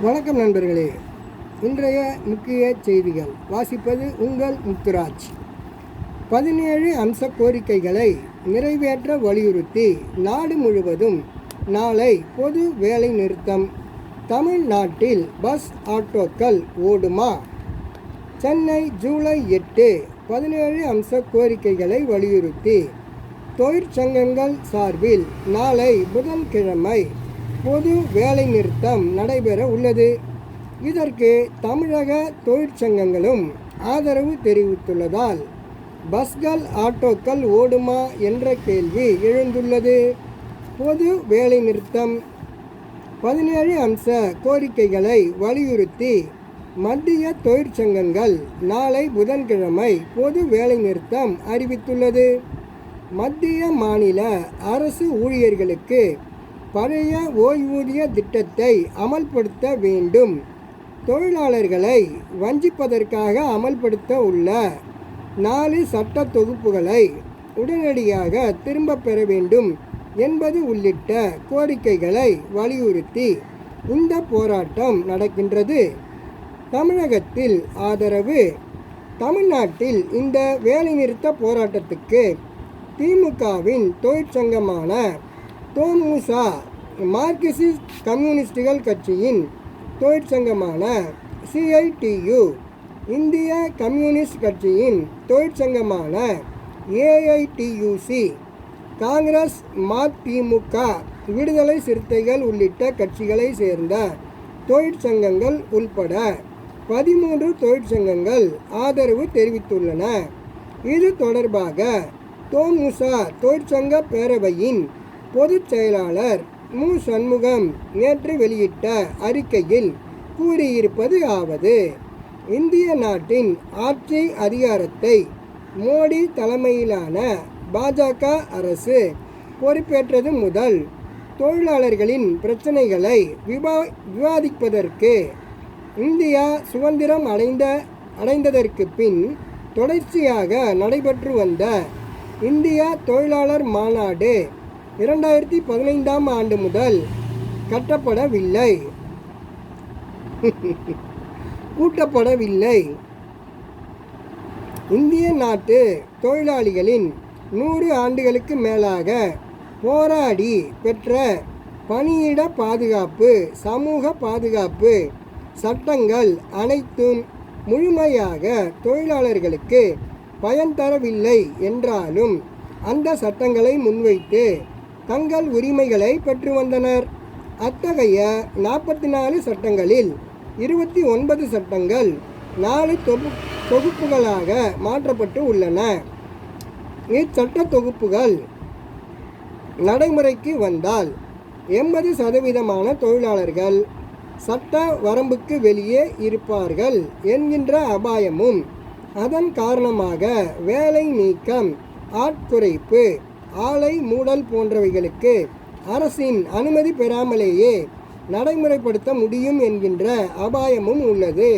வணக்கம் நண்பர்களே. இன்றைய முக்கிய செய்திகள். வாசிப்பது உங்கள் முத்துராஜ். பதினேழு அம்ச கோரிக்கைகளை நிறைவேற்ற வலியுறுத்தி நாடு முழுவதும் நாளை பொது வேலை நிறுத்தம். தமிழ்நாட்டில் பஸ் ஆட்டோக்கள் ஓடுமா? சென்னை ஜூலை எட்டு பதினேழு அம்ச கோரிக்கைகளை வலியுறுத்தி தொழிற்சங்கங்கள் சார்பில் நாளை புதன்கிழமை பொது வேலைநிறுத்தம் நடைபெற உள்ளது. இதற்கு தமிழக தொழிற்சங்கங்களும் ஆதரவு தெரிவித்துள்ளதால் பஸ்கள் ஆட்டோக்கள் ஓடுமா என்ற கேள்வி எழுந்துள்ளது. பொது வேலைநிறுத்தம் பதினேழு அம்ச கோரிக்கைகளை வலியுறுத்தி மத்திய தொழிற்சங்கங்கள் நாளை புதன்கிழமை பொது வேலைநிறுத்தம் அறிவித்துள்ளது. மத்திய மாநில அரசு ஊழியர்களுக்கு பழைய ஓய்வூதிய திட்டத்தை அமல்படுத்த வேண்டும். தொழிலாளர்களை வஞ்சிப்பதற்காக அமல்படுத்த உள்ள நாலு சட்ட தொகுப்புகளை உடனடியாக திரும்பப் பெற வேண்டும் என்பது உள்ளிட்ட கோரிக்கைகளை வலியுறுத்தி இந்த போராட்டம் நடக்கின்றது. தமிழகத்தில் ஆதரவு தமிழ்நாட்டில் இந்த வேலைநிறுத்த போராட்டத்துக்கு திமுகவின் தொழிற்சங்கமான தோமுசா மார்க்சிஸ்ட் கம்யூனிஸ்டுகள் கட்சியின் தொழிற்சங்கமான சிஐடியு இந்திய கம்யூனிஸ்ட் கட்சியின் தொழிற்சங்கமான ஏஐடியூசி காங்கிரஸ் மதிமுக விடுதலை சிறுத்தைகள் உள்ளிட்ட கட்சிகளை சேர்ந்த தொழிற்சங்கங்கள் உள்பட பதிமூன்று தொழிற்சங்கங்கள் ஆதரவு தெரிவித்துள்ளன. இது தொடர்பாக தோமுசா தொழிற்சங்க பேரவையின் பொதுச் செயலாளர் மு. சண்முகம் நேற்று வெளியிட்ட அறிக்கையில் கூறியிருப்பது ஆவது இந்திய நாட்டின் ஆட்சி அதிகாரத்தை மோடி தலைமையிலான பாஜக அரசு பொறுப்பேற்றது முதல் தொழிலாளர்களின் பிரச்சனைகளை விவா விவாதிப்பதற்கு இந்தியா சுதந்திரம் அடைந்த அடைந்ததற்கு பின் தொடர்ச்சியாக நடைபெற்று வந்த இந்தியா தொழிலாளர் மாநாடு இரண்டாயிரத்தி பதினைந்தாம் ஆண்டு முதல் கட்டப்படவில்லை. கூட்டப்படவில்லை. இந்திய நாட்டு தொழிலாளிகளின் நூறு ஆண்டுகளுக்கு மேலாக போராடி பெற்ற பணியிட பாதுகாப்பு சமூக பாதுகாப்பு சட்டங்கள் அனைத்தும் முழுமையாக தொழிலாளர்களுக்கு பயன் தரவில்லை என்றாலும் அந்த சட்டங்களை முன்வைத்து தங்கள் உரிமைகளை பெற்று வந்தனர். அத்தகைய நாற்பத்தி நாலு சட்டங்களில் இருபத்தி ஒன்பது சட்டங்கள் நாலு தொகு தொகுப்புகளாக மாற்றப்பட்டு உள்ளன. இச்சட்ட தொகுப்புகள் நடைமுறைக்கு வந்தால் எண்பது சதவீதமான தொழிலாளர்கள் சட்ட வரம்புக்கு வெளியே இருப்பார்கள் என்கின்ற அபாயமும் அதன் காரணமாக வேலை நீக்கம் ஆட்குறைப்பு ஆலை மூடல் போன்றவைகளுக்கு அரசின் அனுமதி பெறாமலேயே நடைமுறைப்படுத்த முடியும் என்கின்ற அபாயமும் உள்ளது.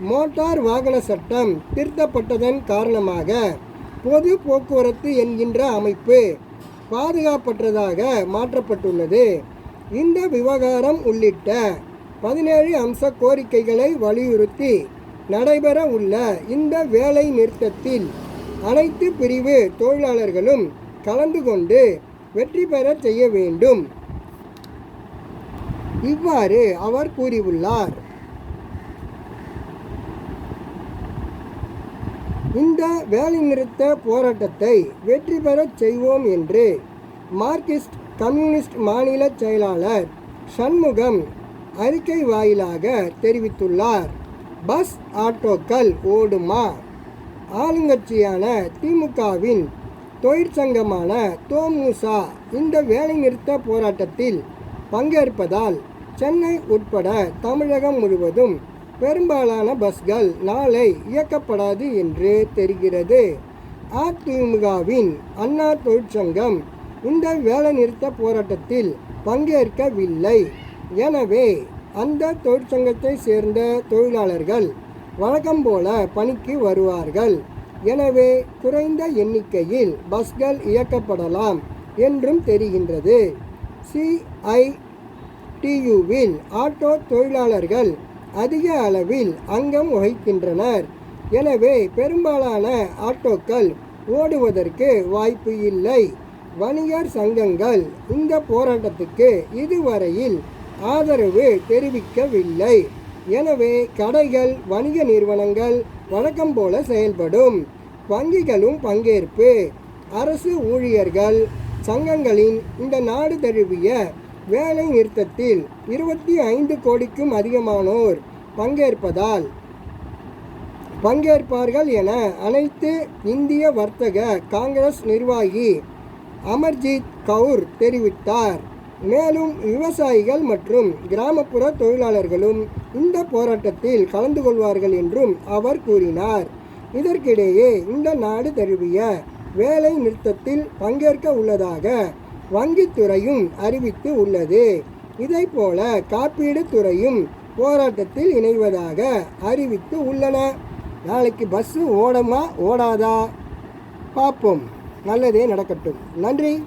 மோட்டார் வாகன சட்டம் திருத்தப்பட்டதன் காரணமாக பொது போக்குவரத்து என்கின்ற அமைப்பு பாதுகாப்பற்றதாக மாற்றப்பட்டுள்ளது. இந்த விவகாரம் உள்ளிட்ட பதினேழு அம்ச கோரிக்கைகளை வலியுறுத்தி நடைபெற உள்ள இந்த வேலை நிறுத்தத்தில் அனைத்து பிரிவு தொழிலாளர்களும் கலந்து கொண்டு வெற்றி பெற செய்ய வேண்டும். இவ்வாறு அவர் கூறியுள்ளார். இந்த வேலைநிறுத்த போராட்டத்தை வெற்றி பெறச் செய்வோம் என்று மார்க்சிஸ்ட் கம்யூனிஸ்ட் மாநில செயலாளர் சண்முகம் அறிக்கை வாயிலாக தெரிவித்துள்ளார். பஸ் ஆட்டோக்கள் ஓடுமா? ஆளுங்கட்சியான திமுகவின் தொழிற்சங்கமான தோமுசா இந்த வேலைநிறுத்த போராட்டத்தில் பங்கேற்பதால் சென்னை உட்பட தமிழகம் முழுவதும் பெரும்பாலான பஸ்கள் நாளை இயக்கப்படாது என்று தெரிகிறது. அதிமுகவின் அண்ணா தொழிற்சங்கம் இந்த வேலைநிறுத்த போராட்டத்தில் பங்கேற்கவில்லை. எனவே அந்த தொழிற்சங்கத்தை சேர்ந்த தொழிலாளர்கள் வழக்கம் போல பணிக்கு வருவார்கள். எனவே குறைந்த எண்ணிக்கையில் பஸ்கள் இயக்கப்படலாம் என்றும் தெரிகின்றது. சிஐடியுவில் ஆட்டோ தொழிலாளர்கள் அதிக அளவில் அங்கம் வகிக்கின்றனர். எனவே பெரும்பாலான ஆட்டோக்கள் ஓடுவதற்கு வாய்ப்பு இல்லை. வணிகர் சங்கங்கள் இந்த போராட்டத்துக்கு இதுவரையில் ஆதரவு தெரிவிக்கவில்லை. எனவே கடைகள் வணிக நிறுவனங்கள் வழக்கம் போல செயல்படும். வங்கிகளும் பங்கேற்பு. அரசு ஊழியர்கள் சங்கங்களின் இந்த நாடு தழுவிய வேலை நிறுத்தத்தில் இருபத்தி ஐந்து கோடிக்கும் அதிகமானோர் பங்கேற்பதால் பங்கேற்பார்கள் என அனைத்து இந்திய வர்த்தக காங்கிரஸ் நிர்வாகி அமர்ஜீத் கவுர் தெரிவித்தார். மேலும் விவசாயிகள் மற்றும் கிராமப்புற தொழிலாளர்களும் இந்த போராட்டத்தில் கலந்து கொள்வார்கள் என்றும் அவர் கூறினார். இதற்கிடையே இந்த நாடு தழுவிய வேலை நிறுத்தத்தில் பங்கேற்க உள்ளதாக வங்கித்துறையும் அறிவித்து உள்ளது. இதைப்போல காப்பீடு துறையும் போராட்டத்தில் இணைவதாக அறிவித்து உள்ளன. நாளைக்கு பஸ்ஸு ஓடமா ஓடாதா? பார்ப்போம். நல்லதே நடக்கட்டும். நன்றி.